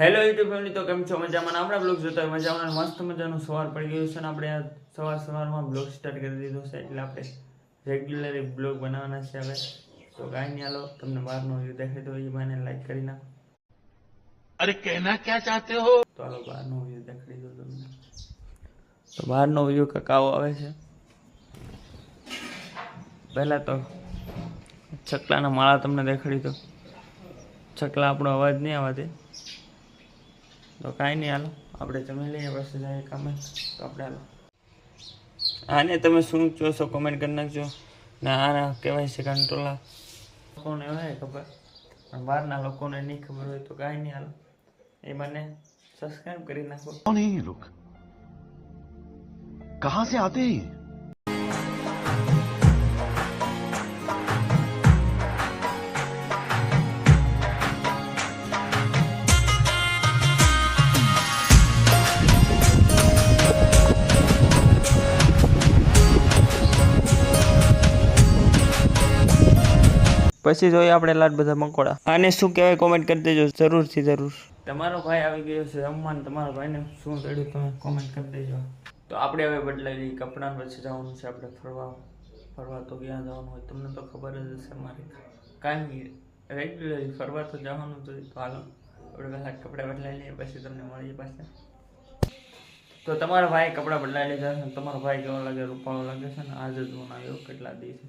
Hello YouTube family તો કેમ છો? મજામાં? આપણા બ્લોગ જોતા હોય મજામાં? મસ્ત મજાનું સવાર પડી ગયું છે ને આપણે સવાર સવારમાં બ્લોગ સ્ટાર્ટ કરી દીધો છે એટલે આપણે રેગ્યુલર બ્લોગ બનાવવાના છે હવે. તો કાંઈ નહીં હાલો તમને બહારનો વ્યૂ દેખાય તો એ મને લાઈક કરી નાખો. અરે કહેના ક્યાં ચાહતે હો? તો હાલો બહારનો વ્યૂ દેખાડી દો તમને. તો બહારનો વ્યૂ કકાઓ આવે છે. પહેલાં તો છકલાના માળા તમને દેખાડી દો છકલા આપણો અવાજ નહીં આવવાથી. તો કાંઈ નહીં, હાલો. આપણે જમી લઈએ, પછી જઈએ કામે તો આપણે હાલો. આને તમે શું જો છો? કોમેન્ટ કરી નાખજો. ને આના કહેવાય છે કંટ્રોલા લોકોને હોય ખબર? પણ બહારના લોકોને નહીં ખબર હોય તો કાંઈ નહીં, હાલો. એ મને સબસ્ક્રાઈબ કરી નાખો. કોણ હે લોક કહા સે આતે હે પછી જોઈએ આપણે લાટ બધા મકોડા. આને શું કહેવાય કોમેન્ટ કરી દેજો જરૂરથી જરૂર. તમારો ભાઈ આવી ગયો છે રમવાનું તમારા ભાઈને શું ચડ્યું તમે કોમેન્ટ કરી દેજો. તો આપણે હવે બદલાઈ લઈએ કપડાં પછી જવાનું છે આપણે ફરવા. ફરવા તો ક્યાં જવાનું હોય તમને તો ખબર જ હશે મારી કાંઈ રેગ્યુલર ફરવા તો જવાનું તો તો હાલો. આપણે પહેલાં કપડાં બદલાઈ લઈએ પછી તમને મળીએ પાછા. તો તમારા ભાઈ કપડાં બદલાઈ લીધા છે તમારો ભાઈ કેવો લાગે રૂપાળો લાગે છે ને? આજે જ હું આવ્યો કેટલા દિવસે.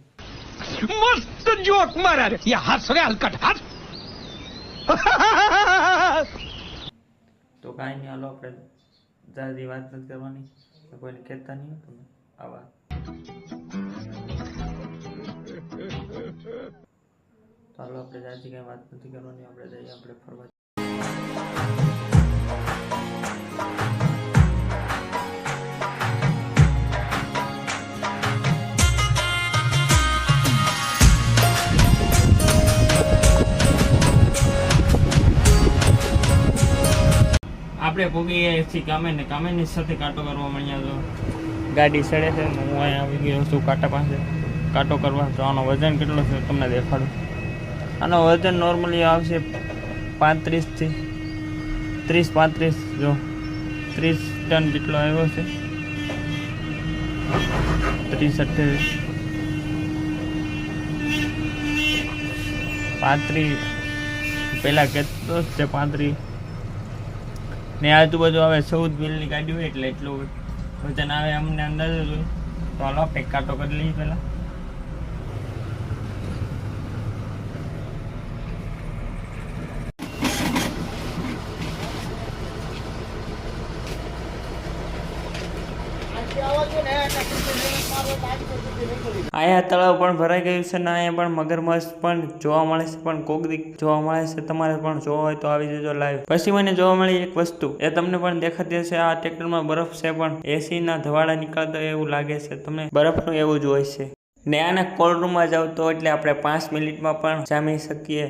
મસ્ત જોક મારા રે યા હસ હલકટ હસ તો કાઈ નહીં, હાલો આપણે જાજી વાત નથી કરવાની. કોઈને કહેતા નહીં તમે. આવા. તો હાલો આપણે જાજી કાંઈ વાત નથી કરવાની. આપણે જઈએ, આપણે ફરવા. આપણે ગયા છીએ કામે ને કામેની સાથે કાંટો કરવા મળ્યા તો. ગાડી સડે છે. ને હું અહીંયા આવી ગયો છું કાંટા પાસે. કાંટો કરવા. તો આનો વજન કેટલો છે તમને દેખાડું. આનો વજન નોર્મલી આવશે પાંત્રીસથી ત્રીસ પાંત્રીસ જો. ત્રીસ ટન જેટલો આવ્યો છે. ત્રીસ અઠ્યાવીસ પાંત્રીસ પહેલાં જ છે પાંત્રીસ ને આજુબાજુ આવે ચૌદ બિલની ગાડી એટલે એટલું વજન આવે અમને અંદાજ જ હોય તો હાલો આપણે કાંટો કરી લઈએ પહેલાં. અહીંયા તળાવ પણ ભરાઈ ગયું છે ને અહીંયા પણ મગરમચ્છ પણ જોવા મળે છે, પણ કોક દીક જોવા મળે છે, તમારે પણ જોવા હોય તો આવી જજો લાઈવ પછી મને જોવા મળી એક વસ્તુ, એ તમને પણ દેખાતી હશે, આ ટ્રેક્ટરમાં બરફ છે પણ એસીના ધવાડા નીકળતા એવું લાગે છે, તમને બરફનું એવું જ હોય છે. ને આના કોલ્ડ રૂમમાં જાવ તો એટલે આપણે પાંચ મિનિટમાં પણ જામી શકીએ.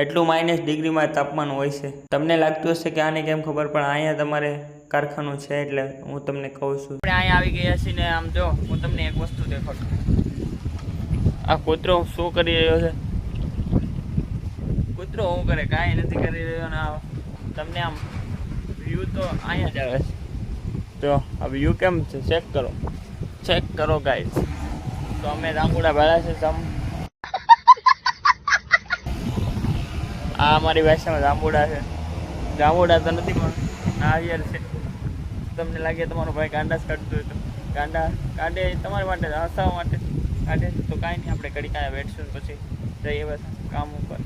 એટલું માઇનસ ડિગ્રીમાં તાપમાન હોય છે. તમને લાગતું હશે કે આને કેમ ખબર, પણ અહીંયા તમારે કારખાનું છે એટલે હું તમને કહું છું. આપણે અહીંયા આવી ગયા છીએ ને, આમ જો, હું તમને એક વસ્તુ દેખાડું. આ કૂતરો શું કરી રહ્યો છે? કૂતરો શું કરે? કાંઈ નથી કરી રહ્યો ને તમને આમ વ્યૂ તો અહીંયા જ આવે છે. જો, આ વ્યૂ કેમ છે? ચેક કરો. ચેક કરો ગાઈસ તો અમે રાંગુડા ભાડા છે તમ આ અમારી ભાષામાં જાંબુડા છે. જાંબુડા તો નથી, પણ નારિયેળ છે. તમને લાગે તમારો ભાઈ ગાંડા જ કાઢતો હોય તો. ગાંડા કાઢે તમારા માટે, હસાવવા માટે કાઢે. તો કાંઈ નહીં, આપણે ઘડી કાંઈ બેઠશું પછી જઈએ બસ કામ ઉપર.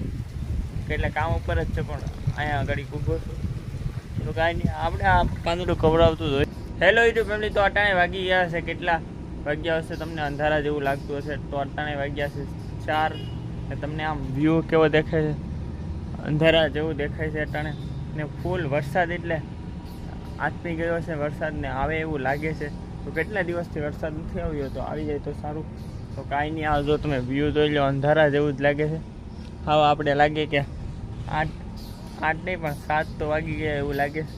એટલે કામ ઉપર જ છે, પણ અહીંયા ઘડી ઊભો છું. તો કાંઈ નહીં, આપણે આ પાંદડું ખવડાવતું જ હોય. હેલો યુટ્યુબ ફેમિલી તો અટાણે વાગી ગયા છે કેટલા? વાગ્યા હશે તમને અંધારા જેવું લાગતું હશે. તો અટાણે વાગ્યા છે ચાર. તમને આમ વ્યૂ કેવો દેખાય છે? અંધારા જેવું દેખાય છે અટાણે. ને ફૂલ વરસાદ એટલે આથમી ગયો છે વરસાદ ને આવે એવું લાગે છે. તો કેટલા દિવસથી વરસાદ નથી આવ્યો? તો આવી જાય તો સારું. તો કાંઈ નહીં આવજો તમે વ્યૂ જોઈ લો, અંધારા જેવું જ લાગે છે. હા આપણે લાગે કે આઠ આઠ નહીં, પણ સાત તો વાગી ગયા એવું લાગે છે.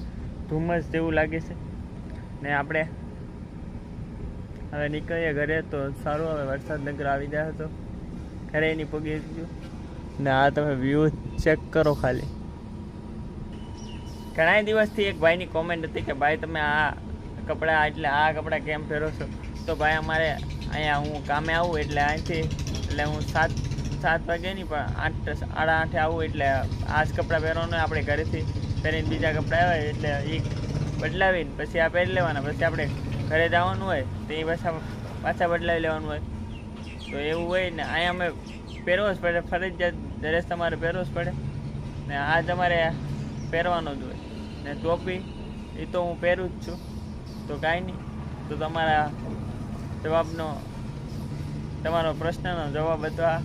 ધુમ્મસ જેવું લાગે છે. ને આપણે હવે નીકળીએ ઘરે તો સારું, હવે વરસાદ નગર આવી જાય તો. ઘરે એની પગી ગયું ને આ તમે વ્યૂ ચેક કરો ખાલી. ઘણા દિવસથી એક ભાઈની કોમેન્ટ હતી કે, ભાઈ, તમે આ કપડાં, એટલે આ કપડાં કેમ પહેરો છો? તો ભાઈ, અમારે અહીંયા હું કામે આવું, એટલે અહીંથી, એટલે હું સાત સાત વાગે નહીં, પણ આઠ, સાડા આઠે આવું, એટલે આ જ કપડાં પહેરવાનું આપણે ઘરેથી પહેરીને બીજા કપડાં આવે, એટલે એ બદલાવીને પછી આ પહેરી લેવાના, પછી આપણે ઘરે જવાનું હોય, તો એ પાછા પાછા બદલાવી લેવાનું હોય. તો એવું હોય ને, અહીંયા અમે પહેરવો જ પડે ફરજિયાત ડ્રેસ તમારે પહેરવો જ પડે. ને આ તમારે પહેરવાનો જ હોય. ને ટોપી, એ તો હું પહેરું જ છું. તો કાંઈ નહીં. તો તમારા જવાબનો, તમારો પ્રશ્નનો જવાબ અથવા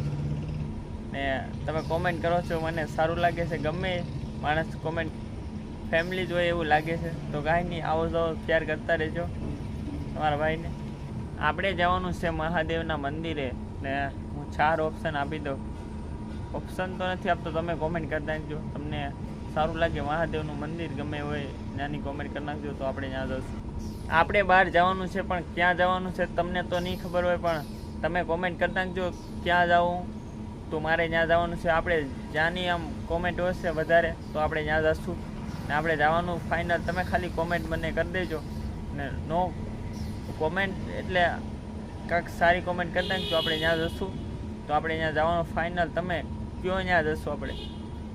ને તમે કોમેન્ટ કરો છો, મને સારું લાગે છે, ગમે માણસ કોમેન્ટ ફેમિલી જ હોય એવું લાગે છે. તો કાંઈ નહીં, આવો જાઓ, પ્યાર કરતા રહેજો. તમારા ભાઈને. આપણે જવાનું છે મહાદેવના મંદિરે. ને ચાર ઓપ્શન આપી દો. ઓપ્શન તો નથી આપતો, તમે કોમેન્ટ કરતા રહેજો તમને સારું લાગે મહાદેવનું મંદિર, ગમે હોય ત્યાંની કોમેન્ટ કરી નાખજો તો આપણે ત્યાં જશું આપણે બહાર જવાનું છે, પણ ક્યાં જવાનું છે તમને તો નહીં ખબર હોય, પણ તમે કોમેન્ટ કરી નાખજો ક્યાં જવું. તો મારે ત્યાં જવાનું છે. આપણે જ્યાંની આમ કોમેન્ટ હશે વધારે, તો આપણે ત્યાં જશું. ને આપણે જવાનું ફાઇનલ તમે ખાલી કોમેન્ટ મને કરી દેજો. ને નો કોમેન્ટ એટલે કાંઈક સારી કોમેન્ટ કરી નાખજો, આપણે ત્યાં જશું. તો આપણે અહીંયા જવાનું ફાઇનલ તમે કયો અહીંયા જશો આપણે?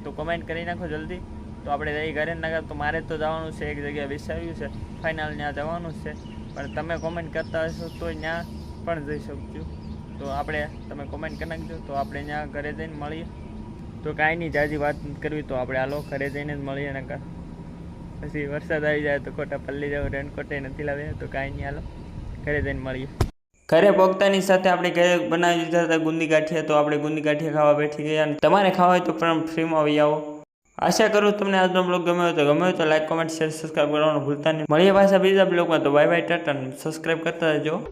તો કોમેન્ટ કરી નાખો જલ્દી. તો આપણે રહી ઘરે નગર તો મારે તો જવાનું છે, એક જગ્યાએ વિચાર્યું છે. ફાઇનલ ત્યાં જવાનું છે. પણ તમે કોમેન્ટ કરતા હશો તો ત્યાં પણ જઈ શકજો. તો આપણે તમે કોમેન્ટ કરી નાખજો. તો આપણે ત્યાં ઘરે જઈને મળીએ. તો કાંઈ નહીં, જાજી વાત કરવી તો આપણે હાલો ઘરે જઈને જ મળીએ નકર. પછી વરસાદ આવી જાય તો ખોટા પલ્લી જાવ રેનકોટે નથી લાવ્યા. તો કાંઈ નહીં, હાલો. ઘરે જઈને મળીએ. ઘરે પોગતાની સાથે આપણે ઘરે બનાવી દીધા હતા ગુંદી ગાંઠિયા, તો આપણે ગુંદી ગાંઠિયા ખાવા બેઠી ગયા અને તમારે ખાવા હોય તો પણ ફ્રીમાં આવી આવો. આશા કરું તમને આજનો બ્લોગ ગમ્યો તો ગમ્યો તો લાઈક કોમેન્ટ શેર સબસ્ક્રાઈબ કરવાનું ભૂલતા નહીં. મળીએ પાછા બીજા બ્લોગમાં તો બાય બાય ટાટા સબસ્ક્રાઈબ કરતા રહેજો.